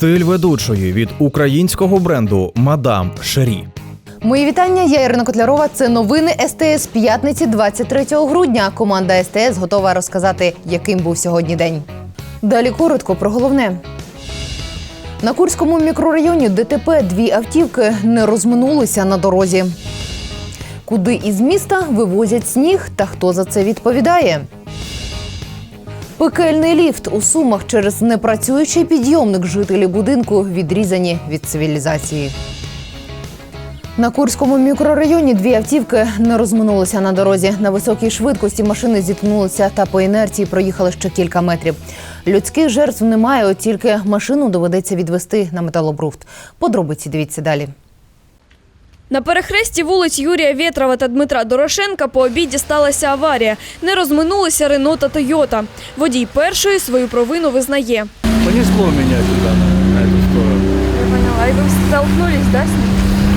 Стиль ведучої від українського бренду Мадам Шері. Мої вітання. Я Ірина Котлярова. Це новини СТС п'ятниці 23 грудня. Команда СТС готова розказати, яким був сьогодні день. Далі коротко про головне. На Курському мікрорайоні ДТП дві автівки не розминулися на дорозі. Куди із міста вивозять сніг та хто за це відповідає? Пекельний ліфт у Сумах через непрацюючий підйомник жителі будинку відрізані від цивілізації. На Курському мікрорайоні дві автівки не розминулися на дорозі. На високій швидкості машини зіткнулися та по інерції проїхали ще кілька метрів. Людських жертв немає, от тільки машину доведеться відвести на металобруфт. Подробиці дивіться далі. На перехресті вулиць Юрія Вєтрова та Дмитра Дорошенка по обіді сталася аварія. Не розминулися Рено та Тойота. Водій першої свою провину визнає. Понесло мене сюди, на, цю сторону. Я поняла. І ви столкнулись, да, з ним?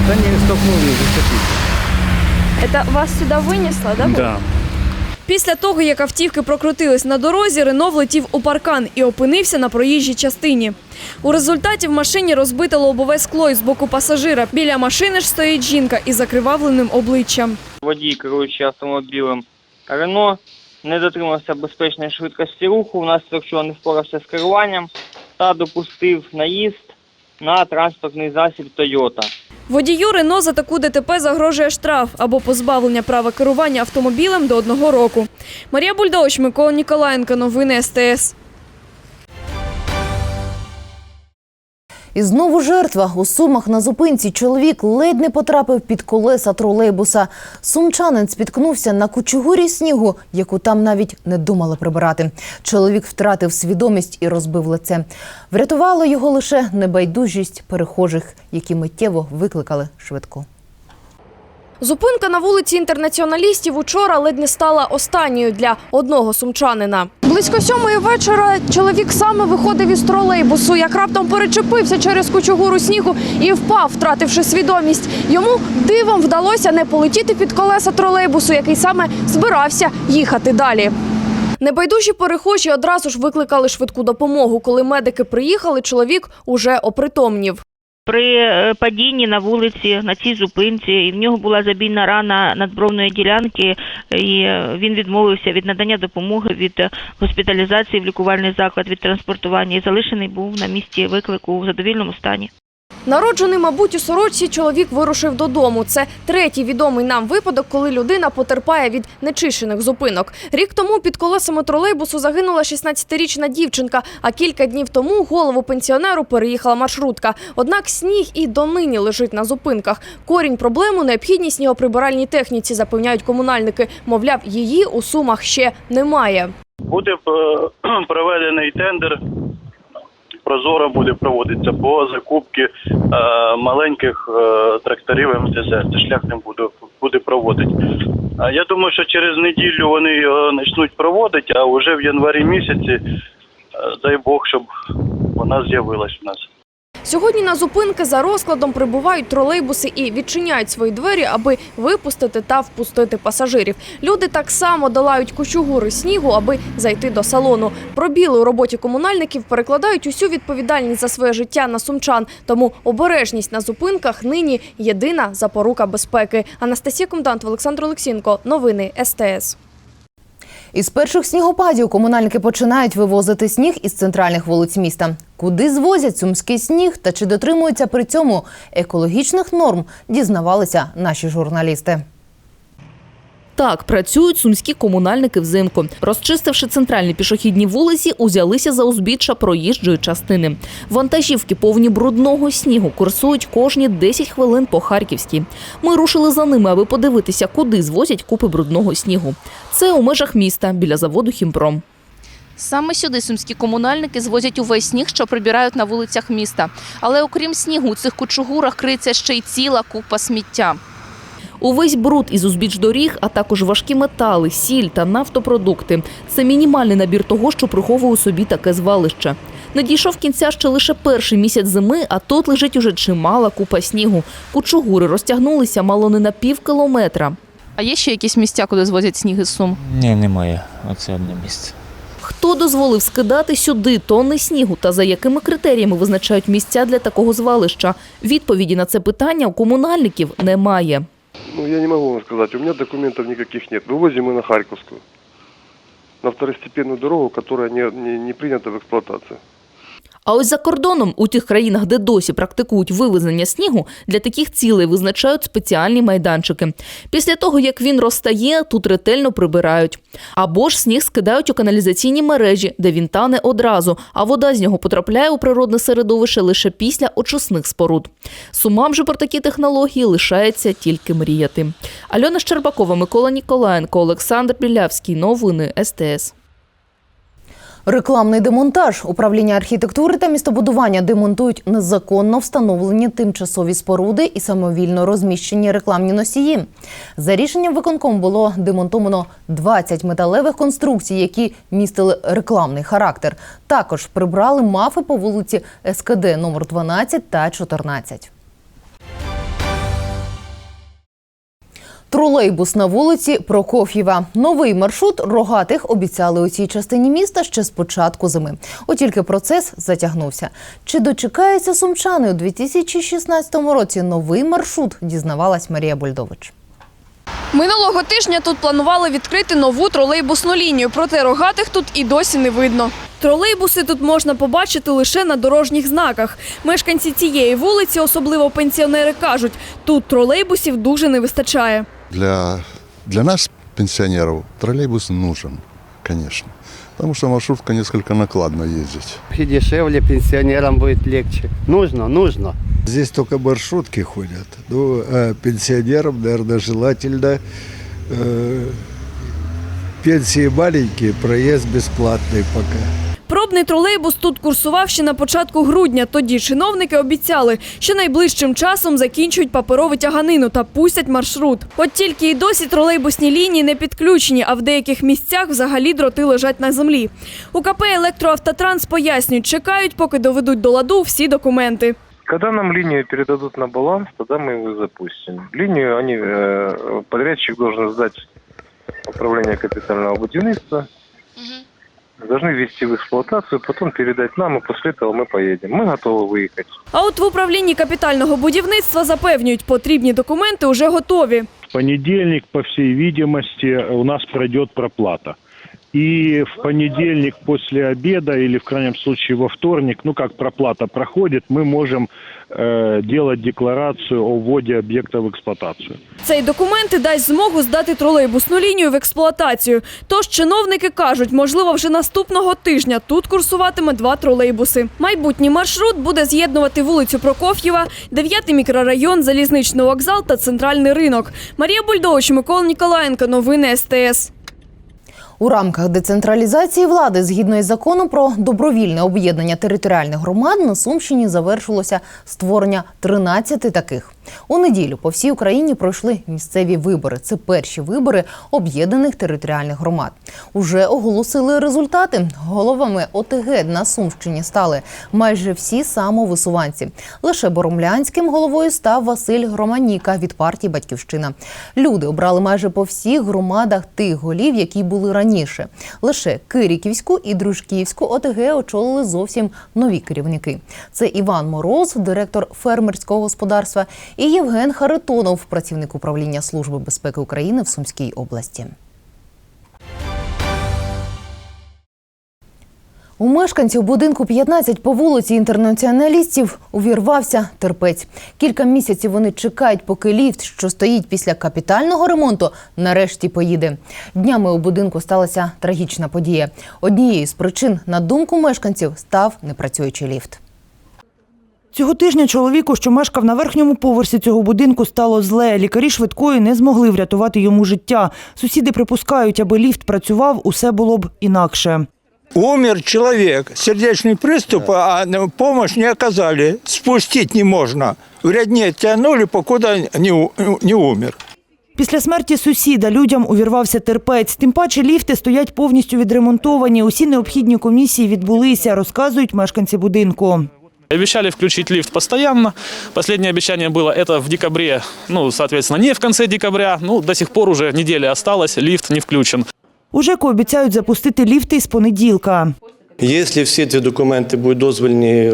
Та ні, столкнулись, зацепились. Це вас сюди винесло, да? Да. Після того, як автівки прокрутились на дорозі, Рено влетів у паркан і опинився на проїжджій частині. У результаті в машині розбите лобове скло із боку пасажира. Біля машини ж стоїть жінка із закривавленим обличчям. водій, керуючи автомобілем Рено, не дотримався безпечної швидкості руху, внаслідок чого не впорався з керуванням та допустив наїзд на транспортний засіб Тойота. Водію Рено за таку ДТП загрожує штраф або позбавлення права керування автомобілем до одного року. Марія Бульдович, Микола Ніколаєнко, новини СТС. І знову жертва у сумах на зупинці. Чоловік ледь не потрапив під колеса тролейбуса. Сумчанин спіткнувся на кучугурі снігу, яку там навіть не думали прибирати. Чоловік втратив свідомість і розбив лице. Врятувало його лише небайдужість перехожих, які миттєво викликали швидку. Зупинка на вулиці інтернаціоналістів учора ледь не стала останньою для одного сумчанина. Близько сьомої вечора чоловік саме виходив із тролейбусу, як раптом перечепився через кучугуру снігу і впав, втративши свідомість. Йому дивом вдалося не полетіти під колеса тролейбусу, який саме збирався їхати далі. Небайдужі перехожі одразу ж викликали швидку допомогу. Коли медики приїхали, чоловік уже опритомнів. При е, падінні на вулиці на цій зупинці і в нього була забійна рана надбровної ділянки, і е, він відмовився від надання допомоги від госпіталізації в лікувальний заклад від транспортування і залишений був на місці виклику в задовільному стані. Народжений, мабуть, у сорочці чоловік вирушив додому. Це третій відомий нам випадок, коли людина потерпає від нечищених зупинок. Рік тому під колесами тролейбусу загинула 16-річна дівчинка, а кілька днів тому голову пенсіонеру переїхала маршрутка. Однак сніг і донині лежить на зупинках. Корінь проблему необхідній снігоприбиральній техніці, запевняють комунальники. Мовляв, її у сумах ще немає. Буде е, проведений тендер. Прозоро буде проводитися по закупці е, маленьких е, тракторів МТЗ. Це шлях не буде, буде проводити. Я думаю, що через неділю вони його почнуть проводити, а вже в январі місяці, е, дай Бог, щоб вона з'явилась у нас. Сьогодні на зупинки за розкладом прибувають тролейбуси і відчиняють свої двері, аби випустити та впустити пасажирів. Люди так само долають кучугури снігу, аби зайти до салону. Пробіли у роботі комунальників перекладають усю відповідальність за своє життя на сумчан. Тому обережність на зупинках нині єдина запорука безпеки. Анастасія Комдант, Олександр Олексінко. Новини СТС. Із перших снігопадів комунальники починають вивозити сніг із центральних вулиць міста. Куди звозять сумський сніг та чи дотримуються при цьому екологічних норм, дізнавалися наші журналісти. Так, працюють сумські комунальники взимку. Розчистивши центральні пішохідні вулиці, узялися за узбіччя проїжджої частини. Вантажівки повні брудного снігу курсують кожні 10 хвилин по Харківській. Ми рушили за ними, аби подивитися, куди звозять купи брудного снігу. Це у межах міста біля заводу Хімпром. Саме сюди сумські комунальники звозять увесь сніг, що прибирають на вулицях міста. Але окрім снігу, у цих кучугурах криється ще й ціла купа сміття. Увесь бруд із узбіч доріг, а також важкі метали, сіль та нафтопродукти. Це мінімальний набір того, що приховує у собі таке звалище. Не дійшов кінця ще лише перший місяць зими, а тут лежить уже чимала купа снігу. Кучугури розтягнулися мало не на пів кілометра. А є ще якісь місця, куди звозять сніг із сум? Ні, немає. Оце одне місце. Хто дозволив скидати сюди тонни снігу та за якими критеріями визначають місця для такого звалища? Відповіді на це питання у комунальників немає. Ну, я не могу вам сказать, у меня документов никаких нет. Вывозим мы на Харьковскую. На второстепенную дорогу, которая не, не, не принята в эксплуатацию. А ось за кордоном, у тих країнах, де досі практикують вивезення снігу, для таких цілей визначають спеціальні майданчики. Після того, як він розтає, тут ретельно прибирають. Або ж сніг скидають у каналізаційні мережі, де він тане одразу, а вода з нього потрапляє у природне середовище лише після очисних споруд. Сумам же про такі технології лишається тільки мріяти. Альона Щербакова, Микола Ніколаєнко, Олександр Білявський. Новини СТС. Рекламний демонтаж. Управління архітектури та містобудування демонтують незаконно встановлені тимчасові споруди і самовільно розміщені рекламні носії. За рішенням виконком було демонтовано 20 металевих конструкцій, які містили рекламний характер. Також прибрали мафи по вулиці СКД номер 12 та 14. Тролейбус на вулиці Прокоф'єва. Новий маршрут рогатих обіцяли у цій частині міста ще з початку зими. От тільки процес затягнувся. Чи дочекається сумчани у 2016 році новий маршрут? Дізнавалась Марія Бульдович. Минулого тижня тут планували відкрити нову тролейбусну лінію, проте рогатих тут і досі не видно. Тролейбуси тут можна побачити лише на дорожніх знаках. Мешканці цієї вулиці, особливо пенсіонери, кажуть, тут тролейбусів дуже не вистачає. Для, для нас, пенсионеров, троллейбус нужен, конечно. Потому что маршрутка несколько накладно ездить. И дешевле пенсионерам будет легче. Нужно, нужно. Здесь только маршрутки ходят. Ну, а пенсионерам, наверное, желательно э, пенсии маленькие, проезд бесплатный пока. Пробний тролейбус тут курсував ще на початку грудня. Тоді чиновники обіцяли, що найближчим часом закінчують паперову тяганину та пустять маршрут. От тільки і досі тролейбусні лінії не підключені, а в деяких місцях взагалі дроти лежать на землі. У КП «Електроавтотранс» пояснюють, чекають, поки доведуть до ладу всі документи. Когда нам линию передадут на баланс, тогда мы его запустим. Линию они, э, подрядчик должен сдать управление капитального будівництва Должны ввести в эксплуатацию, потом передать нам, и после этого мы поедем. Мы готовы выехать. А от в управлінні капітального будівництва запевнюють, потрібні документи уже готові. В понедельник, по всей видимости, у нас пройдет проплата. И в понедельник после обеда или в крайнем случае во вторник, ну как проплата проходит, мы можем э, делать декларацию о вводе объекта в эксплуатацию. Цей документ і дасть змогу здати тролейбусну лінію в експлуатацію. Тож чиновники кажуть, можливо, вже наступного тижня тут курсуватиме два тролейбуси. Майбутній маршрут буде з'єднувати вулицю Прокоф'єва, 9 мікрорайон, залізничний вокзал та центральний ринок. Марія Бульдович, Микола Ніколаєнко. Новини СТС. У рамках децентралізації влади, згідно із законом про добровільне об'єднання територіальних громад, на Сумщині завершилося створення 13 таких. У неділю по всій Україні пройшли місцеві вибори. Це перші вибори об'єднаних територіальних громад. Уже оголосили результати. Головами ОТГ на Сумщині стали майже всі самовисуванці. Лише Боромлянським головою став Василь Громаніка від партії Батьківщина. Люди обрали майже по всіх громадах тих голів, які були раніше. Лише Кириківську і Дружківську ОТГ очолили зовсім нові керівники. Це Іван Мороз, директор фермерського господарства, і Євген Харитонов, працівник управління Служби безпеки України в Сумській області. У мешканців будинку 15 по вулиці інтернаціоналістів увірвався терпець. Кілька місяців вони чекають, поки ліфт, що стоїть після капітального ремонту, нарешті поїде. Днями у будинку сталася трагічна подія. Однією з причин, на думку мешканців, став непрацюючий ліфт. Цього тижня чоловіку, що мешкав на верхньому поверсі цього будинку, стало зле. Лікарі швидкої не змогли врятувати йому життя. Сусіди припускають, аби ліфт працював, усе було б інакше. Умер человек, сердечный приступ, а помощь не оказали. Спустить не можно. В рядне тянули, покуда не, не умер. Після смерті сусіда людям увірвався терпець. Тим паче ліфти стоять повністю відремонтовані. Усі необхідні комісії відбулися, розказують мешканці будинку. Обещали включить лифт постоянно. Последнее обещание было это в декабре, ну, соответственно, не в конце декабря. Ну, до сих пор уже неделя осталась, лифт не включен. У ЖЕКу обіцяють запустити ліфти з понеділка. Якщо всі ці документи будуть дозвольні е,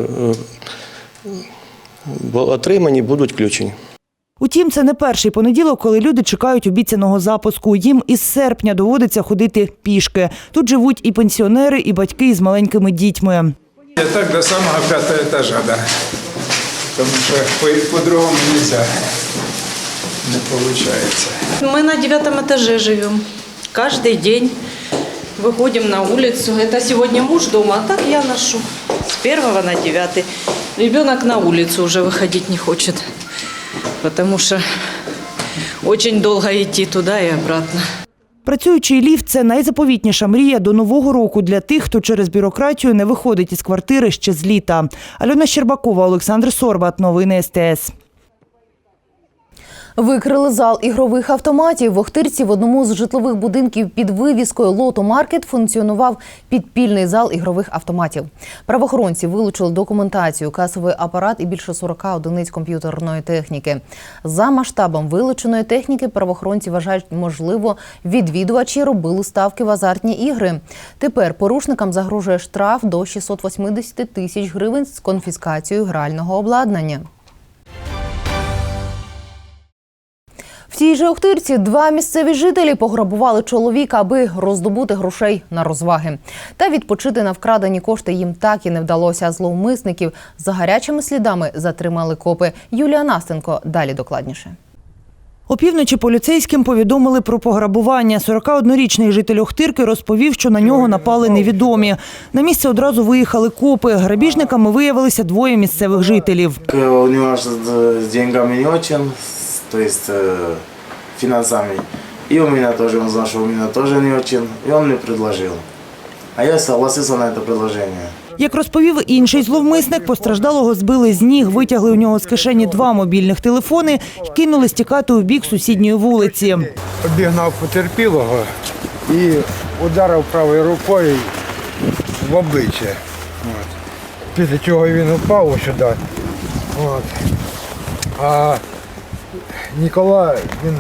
отримані, будуть включені. Утім, це не перший понеділок, коли люди чекають обіцяного запуску. Їм із серпня доводиться ходити пішки. Тут живуть і пенсіонери, і батьки із маленькими дітьми. Так до самого пятого этажа, да. Потому что по- по-другому нельзя. Не получается. Мы на девятом этаже живем. Каждый день выходим на улицу. Это сегодня муж дома, а так я ношу. С первого на девятый. Ребенок на улицу уже выходить не хочет. Потому что очень долго идти туда и обратно. Працюючий ліфт це найзаповітніша мрія до нового року для тих, хто через бюрократію не виходить із квартири ще з літа. Альона Щербакова, Олександр Сорбат. Новини СТС. Викрили зал ігрових автоматів. В Охтирці в одному з житлових будинків під вивіскою Лото Маркет функціонував підпільний зал ігрових автоматів. Правоохоронці вилучили документацію, касовий апарат і більше 40 одиниць комп'ютерної техніки. За масштабом вилученої техніки правоохоронці вважають, можливо, відвідувачі робили ставки в азартні ігри. Тепер порушникам загрожує штраф до 680 тисяч гривень з конфіскацією грального обладнання. Тій же Охтирці два місцеві жителі пограбували чоловіка, аби роздобути грошей на розваги. Та відпочити на вкрадені кошти їм так і не вдалося. Зловмисників за гарячими слідами затримали копи. Юлія Настенко далі докладніше. Опівночі поліцейським повідомили про пограбування. 41-річний житель Охтирки розповів, що на нього напали невідомі. На місце одразу виїхали копи. Грабіжниками виявилися двоє місцевих жителів. У него с с деньгами не очень, с- то есть э, финансами. И у меня тоже, он знал, что у меня тоже не очень. И он мне предложил. А я согласился на это предложение. Як розповів інший зловмисник, постраждалого збили з ніг, витягли у нього з кишені два мобільних телефони і кинули стікати у бік сусідньої вулиці. Обігнав потерпілого і ударив правою рукою в обличчя. От. Після чого він упав сюди. От. А Нікола він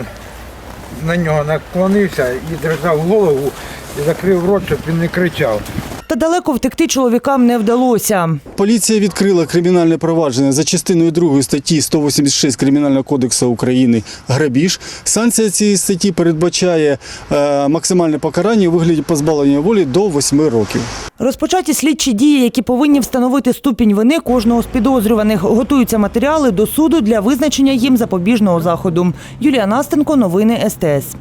на нього наклонився і держав голову і закрив рот, щоб він не кричав. Та далеко втекти чоловікам не вдалося. Поліція відкрила кримінальне провадження за частиною 2 статті 186 Кримінального кодексу України грабіж. Санкція цієї статті передбачає е, максимальне покарання у вигляді позбавлення волі до 8 років. Розпочаті слідчі дії, які повинні встановити ступінь вини кожного з підозрюваних. Готуються матеріали до суду для визначення їм запобіжного заходу. Юлія Настенко, новини СТС.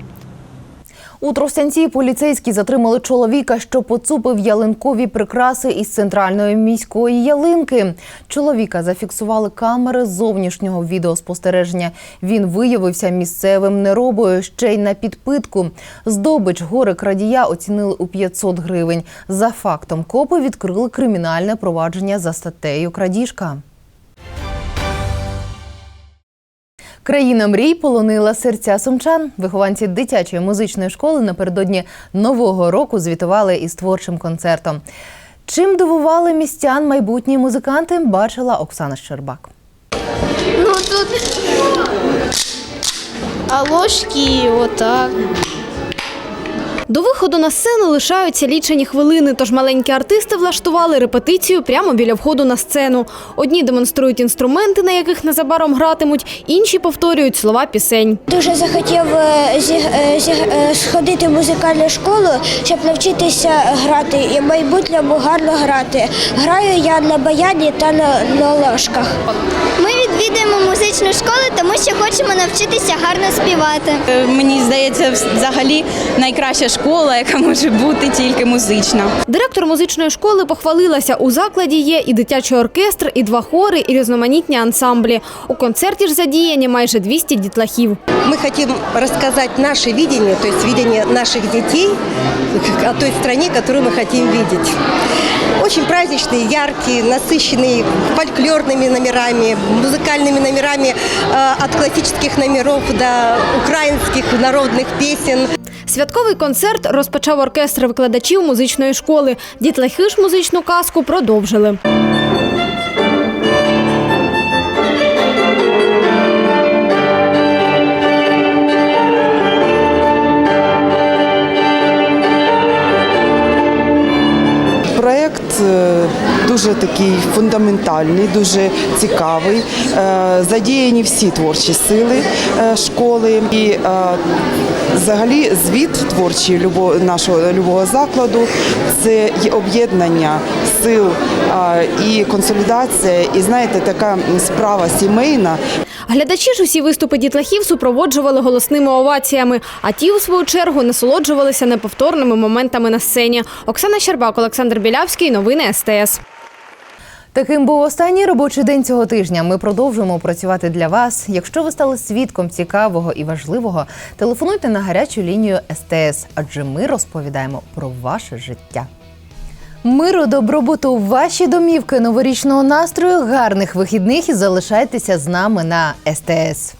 У Тростянці поліцейські затримали чоловіка, що поцупив ялинкові прикраси із центральної міської ялинки. Чоловіка зафіксували камери зовнішнього відеоспостереження. Він виявився місцевим неробою ще й на підпитку. Здобич гори крадія оцінили у 500 гривень. За фактом копи відкрили кримінальне провадження за статтею крадіжка. Країна мрій полонила серця сумчан. Вихованці дитячої музичної школи напередодні нового року звітували із творчим концертом. Чим дивували містян майбутні музиканти, бачила Оксана Щербак. Ну тут а ложки отак. До виходу на сцену лишаються лічені хвилини, тож маленькі артисти влаштували репетицію прямо біля входу на сцену. Одні демонструють інструменти, на яких незабаром гратимуть, інші повторюють слова пісень. Дуже захотів е, зі- е, зі- е, сходити в музикальну школу, щоб навчитися грати і в майбутньому гарно грати. Граю я на баяні та на, на ложках. Ми відвідуємо музичну школу, тому що хочемо навчитися гарно співати. Е, Мені здається, взагалі найкраща школа, яка може бути тільки музична. Директор музичної школи похвалилася. У закладі є і дитячий оркестр, і два хори, і різноманітні ансамблі. У концерті ж задіяні майже 200 дітлахів. Мы хотим рассказать наше видение, то есть видение наших детей о той стране, которую мы хотим видеть. Очень праздничные, яркие, насыщенные фольклорными номерами, музыкальными номерами э, от классических номеров до украинских народных песен. Святковий концерт розпочав оркестр викладачів музичної школи. Дітлахи ж музичну казку продовжили. Проєкт е, дуже такий фундаментальний, дуже цікавий. Е, Задіяні всі творчі сили е, школи. І е, взагалі звіт творчий нашого любого закладу це об'єднання сил і консолідація, і знаєте, така справа сімейна. Глядачі ж усі виступи дітлахів супроводжували голосними оваціями, а ті, у свою чергу, насолоджувалися неповторними моментами на сцені. Оксана Щербак, Олександр Білявський. Новини СТС. Таким був останній робочий день цього тижня. Ми продовжуємо працювати для вас. Якщо ви стали свідком цікавого і важливого, телефонуйте на гарячу лінію СТС, адже ми розповідаємо про ваше життя. Миру, добробуту, ваші домівки, новорічного настрою, гарних вихідних і залишайтеся з нами на СТС.